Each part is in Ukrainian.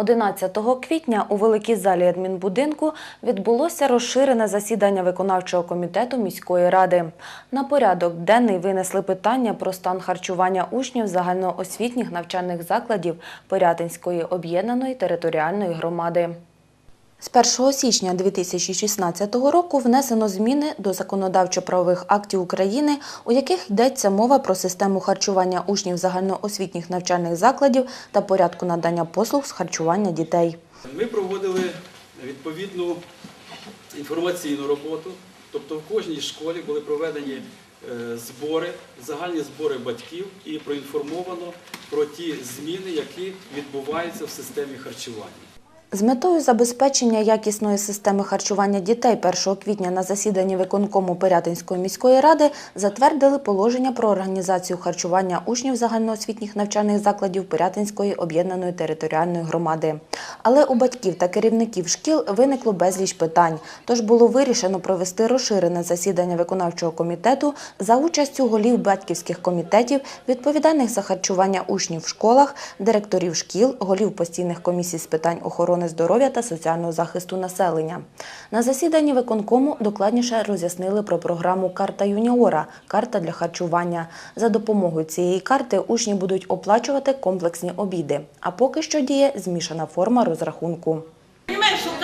11 квітня у великій залі адмінбудинку відбулося розширене засідання виконавчого комітету міської ради. На порядок денний винесли питання про стан харчування учнів загальноосвітніх навчальних закладів Порятинської об'єднаної територіальної громади. З 1 січня 2016 року внесено зміни до законодавчо-правових актів України, у яких йдеться мова про систему харчування учнів загальноосвітніх навчальних закладів та порядку надання послуг з харчування дітей. Ми проводили відповідну інформаційну роботу, тобто в кожній школі були проведені е, збори, загальні збори батьків і проінформовано про ті зміни, які відбуваються в системі харчування. З метою забезпечення якісної системи харчування дітей 1 квітня на засіданні виконкому Пирятинської міської ради затвердили положення про організацію харчування учнів загальноосвітніх навчальних закладів Пирятинської об'єднаної територіальної громади. Але у батьків та керівників шкіл виникло безліч питань, тож було вирішено провести розширене засідання виконавчого комітету за участю голів батьківських комітетів, відповідальних за харчування учнів в школах, директорів шкіл, голів постійних комісій з питань охорони здоров'я та соціального захисту населення. На засіданні виконкому докладніше роз'яснили про програму Карта юніора карта для харчування. За допомогою цієї карти учні будуть оплачувати комплексні обіди. А поки що діє змішана форма розрахунку.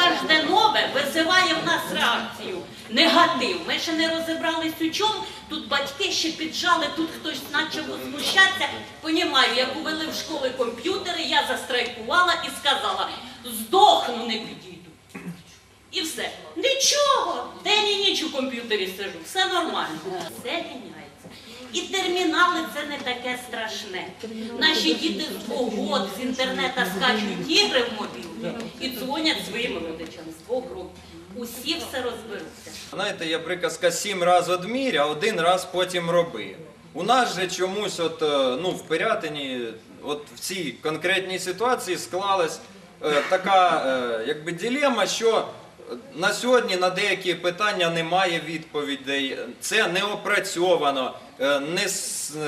Кожне нове визиває в нас реакцію, негатив. Ми ще не розібрались у чому. Тут батьки ще піджали, тут хтось почав возмущатися. Понімаю, як увели в школи комп'ютери, я застрайкувала і сказала, здохну, не підійду. І все. Нічого. День і ніч у комп'ютері сижу. Все нормально. Все міняється. І термінали це не таке страшне. Наші діти з двох з інтернету скачуть ігри в мобілі і дзвонять своїм родичам з двох років. Усі все розберуться. Знаєте, є приказка сім раз одмірь, а один раз потім роби. У нас же чомусь, от, е, ну, в Пирятині, от в цій конкретній ситуації склалась е, така е, якби дилема, що на сьогодні на деякі питання немає відповідей, це не опрацьовано, е, не,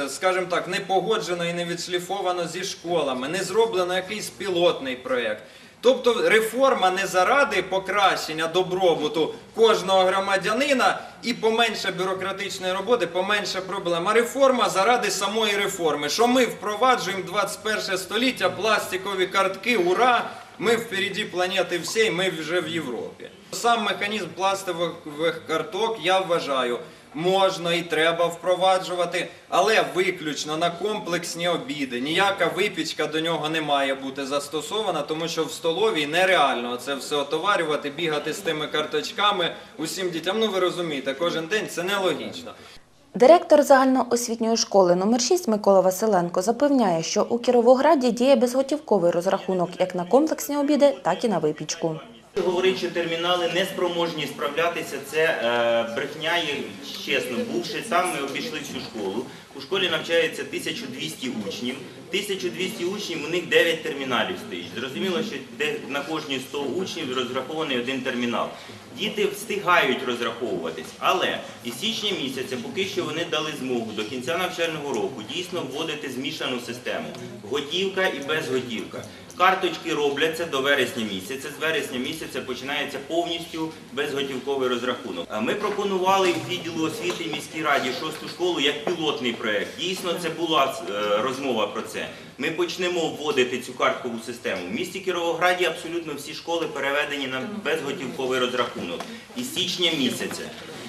скажімо так, не погоджено і не відшліфовано зі школами, не зроблено якийсь пілотний проєкт. Тобто реформа не заради покращення добробуту кожного громадянина і поменше бюрократичної роботи, поменше проблем. А реформа заради самої реформи. Що ми впроваджуємо 21 століття, пластикові картки, ура! Ми впереді планети всієї, ми вже в Європі. Сам механізм пластикових карток, я вважаю, можна і треба впроваджувати, але виключно на комплексні обіди. Ніяка випічка до нього не має бути застосована, тому що в столовій нереально це все отоварювати, бігати з тими карточками усім дітям. Ну ви розумієте, кожен день це нелогічно. Директор загальноосвітньої школи номер 6 Микола Василенко запевняє, що у Кіровограді діє безготівковий розрахунок як на комплексні обіди, так і на випічку. Говорить, що термінали не спроможні справлятися, це е, брехня чесно. Бувши там, ми обійшли всю школу. У школі навчається 1200 учнів. 1200 учнів, у них 9 терміналів стоїть. Зрозуміло, що на кожні 100 учнів розрахований один термінал. Діти встигають розраховуватись, але із січня місяця, поки що вони дали змогу до кінця навчального року дійсно вводити змішану систему готівка і безготівка. Карточки робляться до вересня місяця. З вересня місяця починається повністю безготівковий розрахунок. Ми пропонували відділу освіти міській раді шосту школу як пілотний проект. Дійсно, це була е, розмова про це. Ми почнемо вводити цю карткову систему. В місті Кіровограді абсолютно всі школи переведені на безготівковий розрахунок із січня місяця.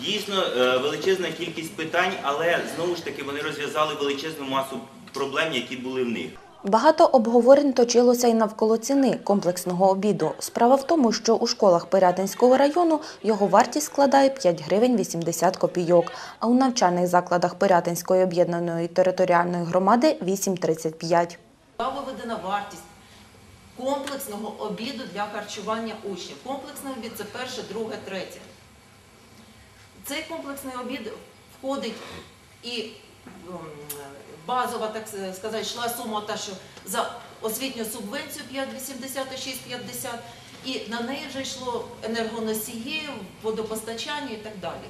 Дійсно е, величезна кількість питань, але знову ж таки вони розв'язали величезну масу проблем, які були в них. Багато обговорень точилося і навколо ціни комплексного обіду. Справа в тому, що у школах Пирятинського району його вартість складає 5 гривень 80 копійок, а у навчальних закладах Пирятинської об'єднаної територіальної громади 8,35. Була виведена вартість комплексного обіду для харчування учнів. Комплексний обід це перше, друге, третє. Цей комплексний обід входить і базова, так сказати, йшла сума та, що за освітню субвенцію 5,80 і 6,50, і на неї вже йшло енергоносії, водопостачання і так далі.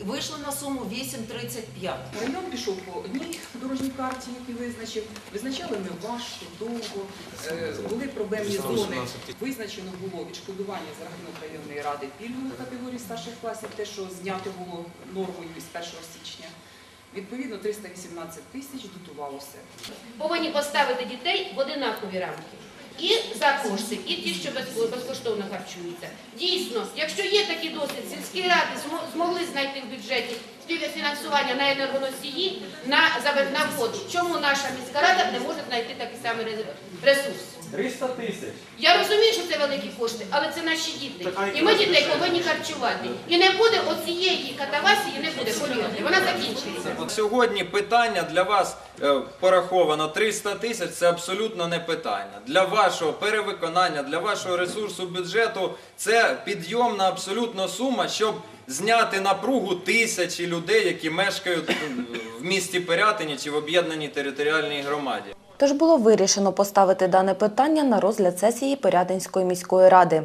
і вийшли на суму 8,35. Район пішов по одній дорожній карті, які визначив. Визначали ми важко, довго, е, були проблемні зони. Визначено було відшкодування за рахунок районної ради пільгових категорій старших класів, те, що знято було нормою з 1 січня. Відповідно, 318 тисяч дотувалося. повинні поставити дітей в одинакові рамки. І за кошти, і ті, що безкоштовно харчуються. Дійсно, якщо є такий досвід, сільські ради змо- змогли знайти в бюджеті співфінансування на енергоносії на, на воду. Чому наша міська рада не може знайти такий самий ре- ресурс? 300 тисяч. Я розумію, що це великі кошти, але це наші діти. І ми дітей повинні харчувати. І не буде оцієї катавасії, не буде, повірте, вона закінчується. Сьогодні питання для вас е, пораховано 300 тисяч, це абсолютно не питання. Для вашого перевиконання, для вашого ресурсу бюджету це підйомна абсолютно сума, щоб зняти напругу тисячі людей, які мешкають в місті Пирятині чи в об'єднаній територіальній громаді. Тож було вирішено поставити дане питання на розгляд сесії Пирятинської міської ради.